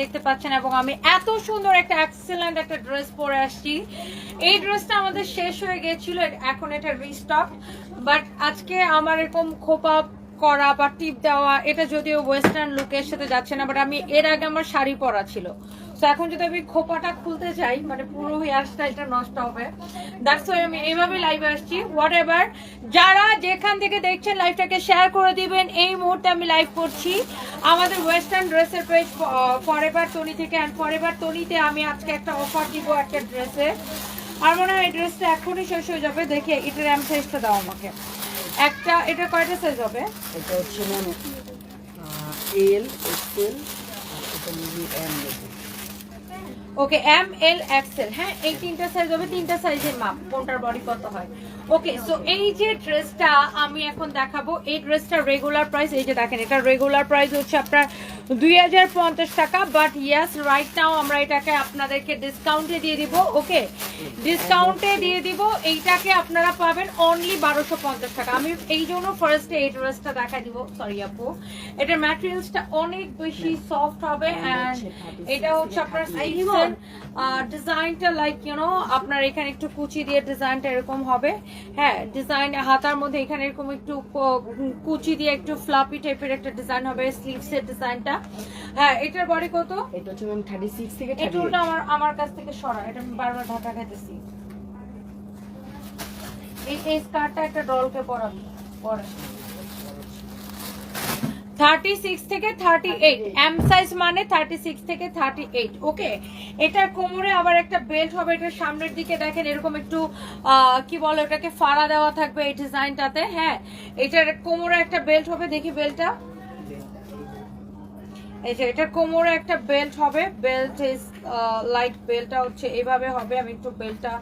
দেখতে পাচ্ছেন এবং আমি এত সুন্দর একটা এক্সেলেন্ট একটা ড্রেস পরে আসছি। এই ড্রেসটা আমাদের শেষ হয়ে গেছিল, এখন এটা রিস্টক বাট আজকে আমার এরকম খোপা করা বা টিপ দেওয়া, এটা যদিও ওয়েস্টার্ন লুকের সাথে যাচ্ছে না বাট আমি এর আগে আমার শাড়ি পরা ছিল। তো এখন যদি আমি খোপাটা খুলতে চাই মানে পুরো হেয়ার স্টাইলটা নষ্ট হবে। দ্যাটস ওয়াই আমি এইভাবে লাইভে আসছি। হোয়াট এভার যারা যেখান থেকে দেখছেন লাইভটাকে শেয়ার করে দিবেন, এই মুহূর্তে আমি লাইভ করছি। আমাদের ওয়েস্টার্ন ড্রেসের পেজ ফরেভার টনি থেকে অ্যান্ড ফরেভার টনিতে আমি আজকে একটা অফার দিব একটা ড্রেসে আর মনে হয় এই ড্রেসটা এখনই শেষ হয়ে যাবে, দেখে এটার র্যাম সাইজটা দাও আমাকে। একটা, এটা কয়টা সাইজ হবে? এটা হচ্ছে L XL M okay M L XL হ্যাঁ এই তিনটা সাইজ হবে, তিনটা সাইজের মাপ কোনটার বডি কত হয়? ওকে সো এই যে ড্রেসটা আমি এখন দেখাবো, এই ড্রেসটা রেগুলার প্রাইস এই যে দেখেন, এটা রেগুলার প্রাইস হচ্ছে আপনার দুই হাজার পঞ্চাশ টাকা বাট ইয়াস রাইট নাও আমরা এটাকে আপনাদেরকে ডিসকাউন্টে দিয়ে দিব ওকে ডিসকাউন্টে দিয়ে দিব এইটাকে আপনারা পাবেন অনলি বারোশো পঞ্চাশ টাকা। আমি এই জন্য ফার্স্টে এই ড্রেসটা দেখা দিব সরি আপু। এটার ম্যাটেরিয়ালসটা অনেক বেশি সফট হবে অ্যান্ড এটা হচ্ছে আপনার ডিজাইনটা লাইক ইউনো আপনার এখানে একটু কুচি দিয়ে ডিজাইনটা এরকম হবে। হ্যাঁ ডিজাইন হাতার মধ্যে এখানে এরকম একটু কুচি দিয়ে একটু ফ্লাপি টাইপের একটা ডিজাইন হবে স্লিভস এর ডিজাইনটা হ্যাঁ এটার বডি কত? এটা হচ্ছে ম্যাম থার্টি সিক্স থেকে এই থার্টি টুলটা আমার আমার কাছ থেকে সরা এটা আমি বারবার ঢাকা খাইতেছি। এই এই স্কার্টটা একটা ডলকে পরাবি পরে। থার্টি সিক্স থেকে থার্টি এইট এম সাইজ মানে থার্টি সিক্স থেকে থার্টি এইট ওকে এটার কোমরে আবার একটা বেল্ট হবে এটার সামনের দিকে দেখেন এরকম একটু কি বলে ওটাকে ফাড়া দেওয়া থাকবে এই ডিজাইনটাতে হ্যাঁ? এটার কোমরে একটা বেল্ট হবে দেখি বেল্টটা এই যে এটার কোমরে একটা বেল্ট হবে। বেল্ট ইজ লাইট বেল্টটা হচ্ছে এভাবে হবে। আমি একটু বেল্টটা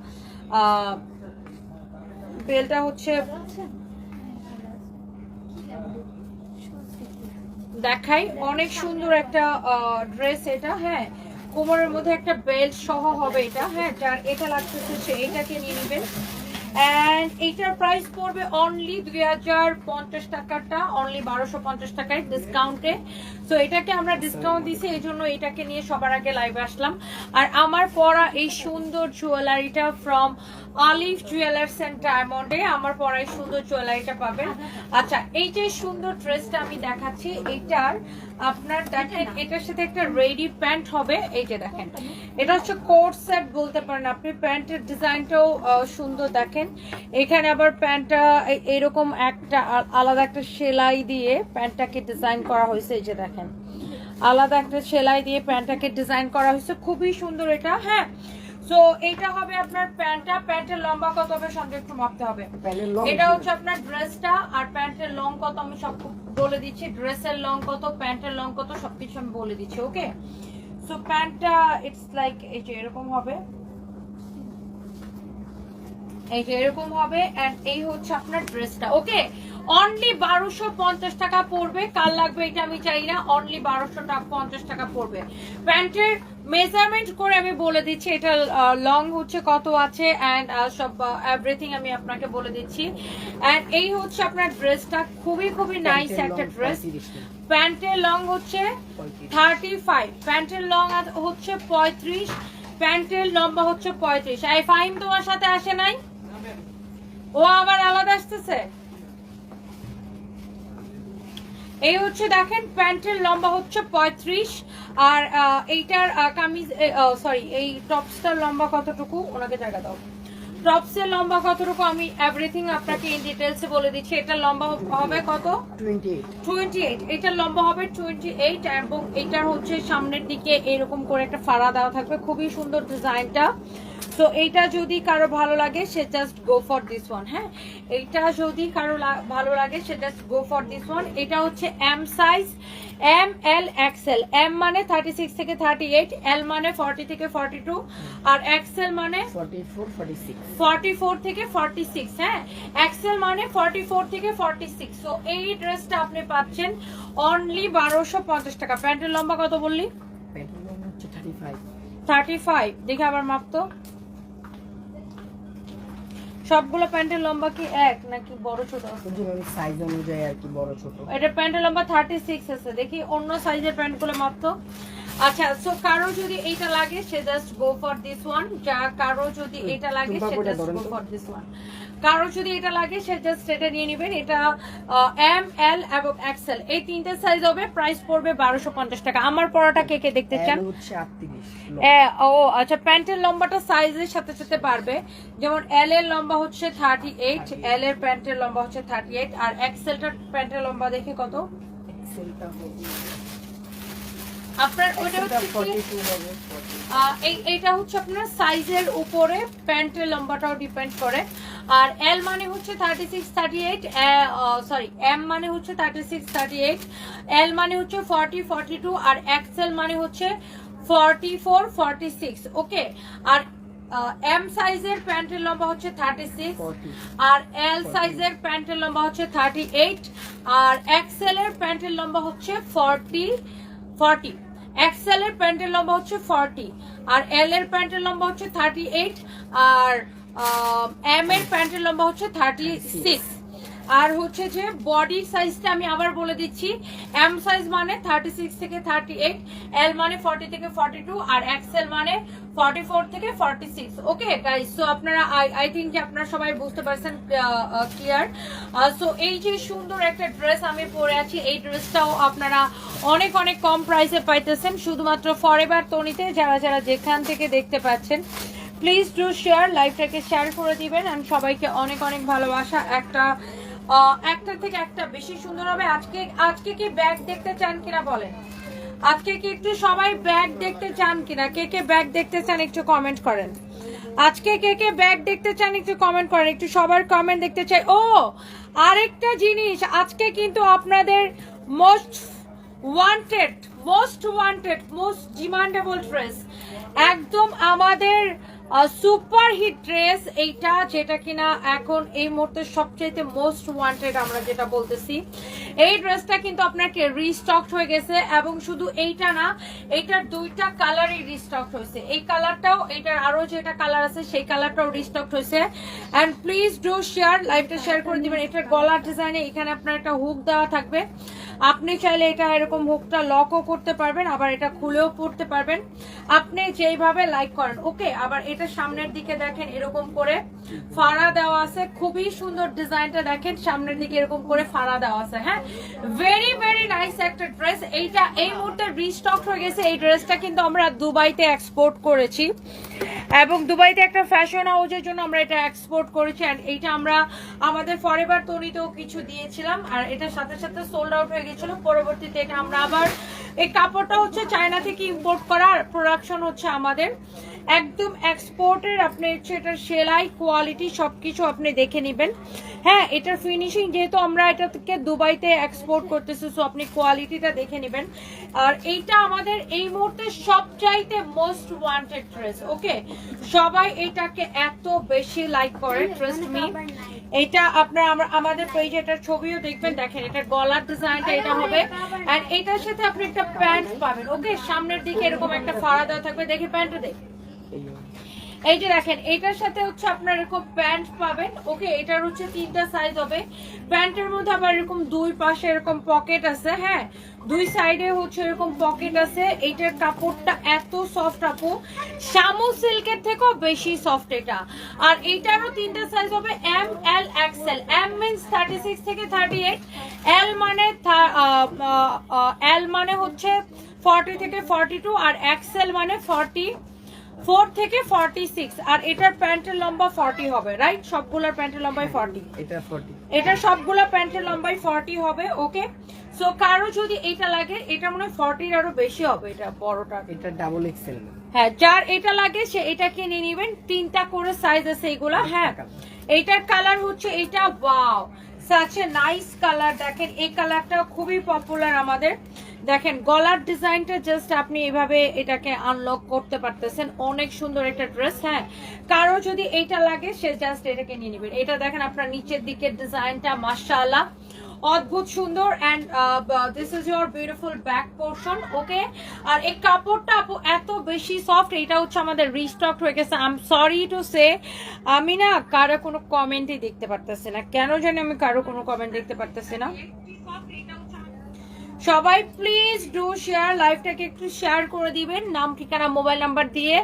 বেল্টটা হচ্ছে দেখাই। অনেক সুন্দর একটা ড্রেস এটা হ্যাঁ। কোমরের মধ্যে একটা বেল্ট সহ হবে এটা হ্যাঁ। যার, এটা লাগতেছে সে, এটাকে নিয়ে নেবেন। অ্যান্ড এইটার প্রাইস পড়বে অনলি দুই হাজার পঞ্চাশ টাকাটা অনলি বারোশো পঞ্চাশ টাকায় ডিসকাউন্টে সো এটাকে আমরা ডিসকাউন্ট দিছি এই জন্য এটাকে নিয়ে সবার আগে লাইভে আসলাম। আর আমার পরা এই সুন্দর জুয়েলারিটা ফ্রম আলিফ জুয়েলার্স অ্যান্ড ডায়মন্ডে আমার পরা এই সুন্দর জুয়েলারিটা পাবেন। আচ্ছা এই যে সুন্দর ড্রেসটা আমি দেখাচ্ছি এইটার আপনার দেখেন, এটার সাথে একটা রেডি প্যান্ট হবে। এই যে দেখেন, এটা হচ্ছে কোট সেট বলতে পারেন আপনি। প্যান্টের ডিজাইনটাও সুন্দর দেখেন। এখানে আবার প্যান্টটা এরকম একটা আলাদা একটা সেলাই দিয়ে প্যান্টটাকে ডিজাইন করা হয়েছে। এই যে দেখেন, আলাদা একটা সেলাই দিয়ে প্যান্টটাকে ডিজাইন করা হয়েছে। খুবই সুন্দর এটা হ্যাঁ। সো এটা হবে আপনার প্যান্টটা। প্যান্টের লম্বা কত হবে সঙ্গে একটু মাপতে হবে। লং এটা হচ্ছে আপনার ড্রেসটা আর প্যান্টের লং কত আমি সব বলে দিচ্ছি। ড্রেসের লং কত প্যান্টের লং কত সবকিছু আমি বলে দিচ্ছি ওকে? সো প্যান্টটা ইটস লাইক এই যে এরকম হবে। এই যে এরকম হবে এন্ড এই হচ্ছে আপনার ড্রেসটা ওকে? অনলি বারোশো পঞ্চাশ টাকা পড়বে। কাল লাগবে এটা আমি চাই না। অনলি বারোশো পঞ্চাশ টাকা পড়বে। প্যান্টের মেজারমেন্ট করে আমি বলে দিচ্ছি। এটা লং হচ্ছে কত আছে অ্যান্ড সব এভরিথিং আমি আপনাকে বলে দিচ্ছি। অ্যান্ড এই হচ্ছে আপনার ড্রেসটা খুবই খুবই নাইস একটা ড্রেস প্যান্টের লং হচ্ছে থার্টি ফাইভ প্যান্টের লং হচ্ছে পঁয়ত্রিশ। প্যান্টের লম্বা হচ্ছে পঁয়ত্রিশ। আই ফাইম তোমার সাথে আসে নাই? ও আবার আলাদা আসতেছে? এই হচ্ছে দেখেন প্যান্টের লম্বা হচ্ছে পঁয়ত্রিশ। আর এইটার কামিজ সরি এই টপসটার লম্বা কতটুকু? ওনাকে জায়গা দাও। টপসের লম্বা কতটুকু? আমি এভরিথিং আপনাকে ইন ডিটেলসে বলে দিচ্ছি। এটার লম্বা হবে কত? টোয়েন্টি এইট টোয়েন্টি এইট এটার লম্বা হবে টোয়েন্টি এইট এবং এটার হচ্ছে সামনের দিকে এরকম করে একটা ফাড়া দেওয়া থাকবে। খুবই সুন্দর ডিজাইনটা। তো এইটা যদি কারও ভালো লাগে সে just go for this one হ্যাঁ? এইটা যদি কারও ভালো লাগে সে just go for this one এটা হচ্ছে M size M L XL M মানে থার্টি সিক্স থেকে থার্টি এইট এল মানে ফর্টি থেকে ফর্টি টু আর এক্সেল মানে forty four forty six forty four থেকে ফর্টি সিক্স হ্যাঁ এক্সেল মানে ফর্টি ফোর থেকে ফর্টি সিক্স সো এই ড্রেসটা আপনি পাচ্ছেন অনলি বারোশো পঞ্চাশ টাকা। প্যান্টের লম্বা কত বললি? প্যানেল লং হচ্ছে থার্টি ফাইভ থার্টি ফাইভ দেখে আবার মাপ তো। সবগুলো প্যান্টের লম্বা কি এক নাকি বড় ছোট? আছে? সাইজ অনুযায়ী আর কি বড় ছোট। এটা প্যান্টের লম্বা থার্টি সিক্স আছে। দেখি অন্য সাইজের প্যান্টগুলো মাত্র। আচ্ছা সো কারও যদি এটা লাগে সে just go for this one যা কারও যদি এটা লাগে সে just go for this one কারও যদি এটা লাগে সে জাস্ট এটা নিয়ে নেবেন। এটা এম এল এবং এক্সেল এই তিনটে সাইজ হবে প্রাইস পড়বে বারোশো পঞ্চাশ টাকা। আমার পড়াটা কে কে দেখতে চান? ও আচ্ছা প্যান্টের লম্বাটা সাইজের সাথে সাথে পারবে যেমন এল এর লম্বা হচ্ছে থার্টি এইট এল এর প্যান্টের লম্বা হচ্ছে থার্টি এইট আর এক্সেলটার প্যান্টের লম্বা দেখে কত? আপনার ওটা হচ্ছে এইটা হচ্ছে আপনার সাইজের উপরে প্যান্টের লম্বাটাও ডিপেন্ড করে। আর এল মানে হচ্ছে thirty six thirty eight sorry M মানে হচ্ছে thirty six thirty eight L মানে হচ্ছে ফর্টি ফর্টি টু আর এক্সেল মানে হচ্ছে forty four forty six okay আর এম সাইজের প্যান্টের লম্বা হচ্ছে থার্টি সিক্স আর এল সাইজের প্যান্টের লম্বা হচ্ছে থার্টি এইট আর এক্সেল এর প্যান্টের লম্বা হচ্ছে ফর্টি ফর্টি এক্সেল এর প্যান্টের লম্বা হচ্ছে ফর্টি আর এল এর প্যান্টের লম্বা হচ্ছে থার্টি এইট আর এম এর প্যান্টের লম্বা হচ্ছে থার্টি সিক্স আর হচ্ছে যে বডি সাইজটা আমি আবার বলে দিচ্ছি। এম সাইজ মানে থার্টি সিক্স থেকে থার্টি এইট এল মানে ফর্টি থেকে ফর্টি টু আর এক্সেল মানে ফর্টি ফোর থেকে forty six okay guys so আপনারা আই থিঙ্ক যে আপনারা সবাই বুঝতে পারছেন ক্লিয়ার সো এই যে সুন্দর একটা ড্রেস আমি পরে আছি, এই ড্রেসটাও আপনারা অনেক অনেক কম প্রাইসে পাইতেছেন। শুধুমাত্র ফরেভার তনিতে যারা যারা যেখান থেকে দেখতে পাচ্ছেন প্লিজ ডু শেয়ার লাইভটাকে শেয়ার করে দিবেন আমি সবাইকে অনেক অনেক ভালোবাসা। একটা একটা থেকে একটা বেশি সুন্দর হবে। আজকে আজকে কি ব্যাগ দেখতে চান কিনা বলেন? আজকে কি একটু সবাই ব্যাগ দেখতে চান কিনা? কে কে ব্যাগ দেখতে চান একটু কমেন্ট করেন। আজকে কে কে ব্যাগ দেখতে চান একটু কমেন্ট করেন। একটু সবার কমেন্ট দেখতে চাই। ও, আরেকটা জিনিস, আজকে কিন্তু আপনাদের most wanted most wanted most demandable dress একদম আমাদের সুপার হিট ড্রেস এইটা, যেটা কিনা এখন এই মুহূর্তে সবচেয়ে মোস্ট ওয়ান্টেড আমরা যেটা বলতেছি। এই ড্রেসটা কিন্তু আপনাকে রিস্টক হয়ে গেছে এবং শুধু এইটা না, এইটার দুইটা কালারই রিস্টক হয়েছে। এই কালারটাও এটার আরও যেটা কালার আছে, সেই কালারটাও রিস্টক হয়েছে। এন্ড প্লিজ ডু শেয়ার লাইভটা শেয়ার করে দিবেন। এটার গলার ডিজাইনে এখানে আপনার একটা হুক দেওয়া থাকবে। আপনি চাইলে এটা এরকম হুকটা লকও করতে পারবেন, আবার এটা খুলেও পড়তে পারবেন। আপনি যেইভাবে লাইক করেন ওকে আবার এটা সামনের দিকে দেখেন, এরকম করে ফাড়া দেওয়া আছে। খুবই সুন্দর ডিজাইনটা দেখেন, সামনের দিকে এরকম করে ফাড়া দেওয়া আছে হ্যাঁ? ভেরি ভেরি নাইস একটা ড্রেস এইটা এই মুহূর্তে রিস্টক হয়ে গেছে। এই ড্রেসটা কিন্তু আমরা দুবাইতে এক্সপোর্ট করেছি। এবং দুবাইতে একটা ফ্যাশন হাউসের জন্য আমরা এটা এক্সপোর্ট করেছি অ্যান্ড এইটা আমরা আমাদের ফরেভার তনিতেও কিছু দিয়েছিলাম, আর এটার সাথে সাথে সোল্ড আউট হয়ে গেছিল পরবর্তীতে এটা আমরা আবার, এই কাপড়টা হচ্ছে চায়না থেকে ইম্পোর্ট করার প্রোডাকশন হচ্ছে আমাদের। একদম এক্সপোর্টের আপনি হচ্ছে এটার সেলাই কোয়ালিটি সবকিছু আপনি দেখে নেবেন। হ্যাঁ এটার ফিনিশিং যেহেতু আমরা এটা থেকে দুবাইতে এক্সপোর্ট করতেছি সো আপনি কোয়ালিটিটা দেখে নেবেন। আর এইটা আমাদের এই মুহূর্তে সবচাইতে মোস্ট ওয়ান্টেড ড্রেস ওকে সবাই এটাকে এত বেশি লাইক করে ট্রাস্ট মি এটা আপনারা আমাদের পেজে এটার ছবিও দেখবেন, দেখেন এটা গলার ডিজাইনটা এটা হবে। আর এটার সাথে আপনি একটা প্যান্ট পাবেন ওকে সামনের দিকে এরকম একটা ফাড়া দেওয়া থাকবে, দেখে প্যান্টটা দেখ। এই যে। দেখেন এটার সাথে হচ্ছে আপনার এরকম প্যান্ট পাবেন। ওকে, এটার হচ্ছে তিনটা সাইজ হবে। প্যান্টের মধ্যে আবার এরকম দুই পাশে এরকম পকেট আছে হ্যাঁ? দুই সাইডে হচ্ছে এরকম পকেট আছে। এইটার কাপড়টা এত সফট আপু। শামু সিল্কের থেকেও বেশি সফট এটা। আর এইটারও তিনটা সাইজ হবে M L XL M means thirty six থেকে থার্টি এইট এল মানে এল মানে হচ্ছে ফর্টি থেকে ফর্টি টু আর এক্সেল মানে ফর্টি ফোর থেকে ফর্টি সিক্স আর এটার প্যান্টের লম্বা ফর্টি হবে রাইট সবগুলোর প্যান্টের লম্বাই ফর্টি। এটা ফর্টি। এটা সবগুলো প্যান্টের লম্বাই ফর্টি হবে ওকে সো কারও যদি এটা লাগে এটা মনে হয় ফর্টির আরও বেশি হবে এটা বড়টা। এটা ডাবল এক্সেল হ্যাঁ যার এটা লাগে সে এটাকে নিয়ে নেবেন। তিনটা করে সাইজ আছে এগুলা হ্যাঁ। এইটার কালার হচ্ছে এটা wow such a nice colour দেখেন এই কালারটা খুবই পপুলার আমাদের। দেখেন, গলার ডিজাইনটা জাস্ট আপনি এভাবে এটাকে আনলক করতে পারতেছেন। অনেক সুন্দর একটা ড্রেস হ্যাঁ? কারও যদি এটা লাগে, সে জাস্ট এটাকে নিয়ে নেবেন এটা দেখেন আপনার নিচের দিকের ডিজাইনটা, মাশাআল্লাহ। অদ্ভুত সুন্দর and this is your beautiful back portion okay আর এই কাপড়টা এত বেশি সফট এটা হচ্ছে আমাদের রিস্টক হয়ে গেছে। I am sorry to say আমি না কারও কোনো কমেন্টই দেখতে পারতেছি না। কেন জানি আমি কারও কোনো কমেন্ট দেখতে পারতেছি না। সবাই প্লিজ ডু শেয়ার লাইভটাকে একটু শেয়ার করে দিবেন। নাম ঠিকানা মোবাইল নাম্বার দিয়ে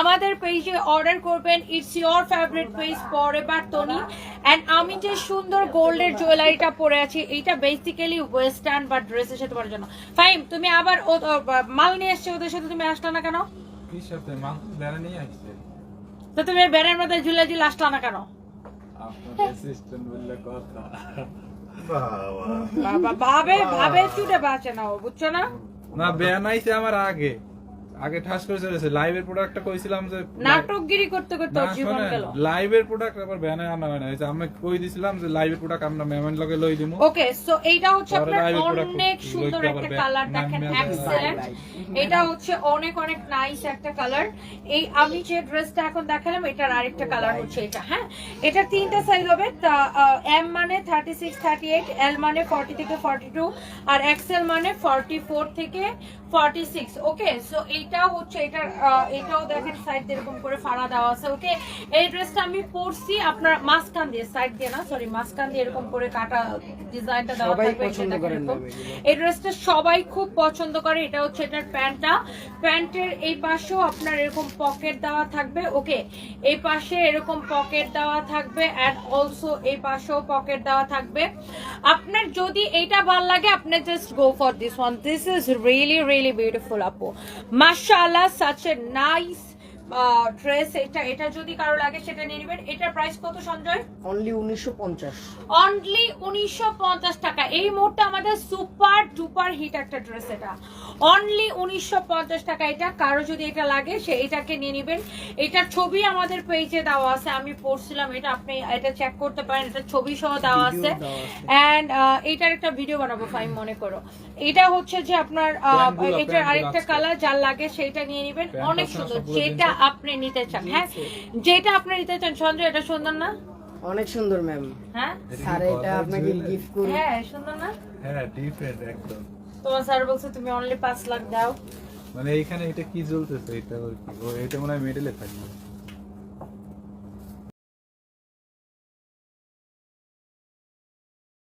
আমাদের পেজে অর্ডার করবেন। It's your favourite page forever Toni and আমি যে সুন্দর গোল্ডের জুয়েলারিটা পরে আছি এইটা বেসিক্যালি ওয়েস্টার্ন বা ড্রেসের সাথে পরার জন্য। ফাইম তুমি আবার মাল নিয়ে এসছো ওদের সাথে তুমি আসলে না কেন? তো তুমি ব্যানের মধ্যে ঝুলে ঝুলে আসলে না কেন? আপনার অ্যাসিস্ট্যান্ট বললে কথা। বাবা। ভাবে ভাবে চুটে বাঁচে না ও বুঝছ না? না বেয়া নাইছে আমার আগে। আগে ঠাস করে চলেছে। লাইভের প্রোডাক্টটা কইছিলাম যে নাটকগিরি করতে করতে জীবন গেল। লাইভের প্রোডাক্ট আবার বেয়ানে আনা হয় না আমি কই দিছিলাম যে লাইভের প্রোডাক্ট আমরা মেমেন লগে লই দিমু। ওকে সো এইটা হচ্ছে আপনার অনেক সুন্দর একটা কালার দেখেন এক্সেলেন্ট এটা হচ্ছে অনেক অনেক নাইস একটা কালার এই আমি যে ড্রেসটা এখন দেখালাম এটার আরেকটা কালার হচ্ছে এটা হ্যাঁ? এটা তিনটা সাইজ হবে এম মানে thirty six thirty eight L মানে ফর্টি থেকে ফর্টি টু আর এক্সেল মানে ফর্টি ফোর থেকে ফর্টি সিক্স ওকে সো এইটা হচ্ছে এটার আহ, এটাও দেখেন সাইড এরকম করে ফাড়া দেওয়া আছে ওকে এই ড্রেসটা আমি পরছি আপনার মাঝখান দিয়ে সাইড দিয়ে না সরি মাঝখান দিয়ে এরকম করে কাটা ডিজাইনটা দেওয়া সবাই থাকবে। এই ড্রেসটা খুব পছন্দ করে এটা হচ্ছে এটার প্যান্টটা। প্যান্টের এই পাশেও আপনার এরকম পকেট দেওয়া থাকবে ওকে এই পাশে এরকম পকেট দেওয়া থাকবে অ্যান্ড অলসো এই পাশেও পকেট দেওয়া থাকবে। আপনার যদি এইটা ভালো লাগে আপনি just go for this one this is really really beautiful আপু মাশাআল্লাহ সাচ এ নাইস ড্রেস এটা এটা যদি কারও লাগে সেটা নিয়ে নেবেন। এটার প্রাইস কত সঞ্জয়? অনলি উনিশশো পঞ্চাশ। অনলি উনিশশো পঞ্চাশ টাকা। এই মুহূর্তে আমাদের সুপার ডুপার হিট একটা ড্রেস এটা। অনলি উনিশশো পঞ্চাশ টাকা এটা। কারও যদি এটা লাগে সে এটাকে নিয়ে নেবেন। এটার ছবি আমাদের পেজে দেওয়া আছে। আমি পড়ছিলাম এটা। আপনি এটা চেক করতে পারেন। এটা ছবি সহ দেওয়া আছে। Video দেওয়া এটার একটা ভিডিও বানাবো ফাইন মনে করো। এটা হচ্ছে যে আপনার এটার আরেকটা কালার যার লাগে সেটা নিয়ে নেবেন। অনেক সুন্দর যেটা আপনি নিতে চান। হ্যাঁ যেটা আপনি নিতে চান সঞ্জয় এটা সুন্দর না? অনেক সুন্দর ম্যাম হ্যাঁ? স্যার এটা আপনাকে গিফট করুন হ্যাঁ সুন্দর না? হ্যাঁ ডিফারেন্ট একদম। তোমার স্যার বলছে তুমি অনলি পাঁচ লাখ দাও। মানে এইখানে এটা কি চলতেছে এটা ওর কি? ও এটা মনে হয় মেডেলে থাকবে।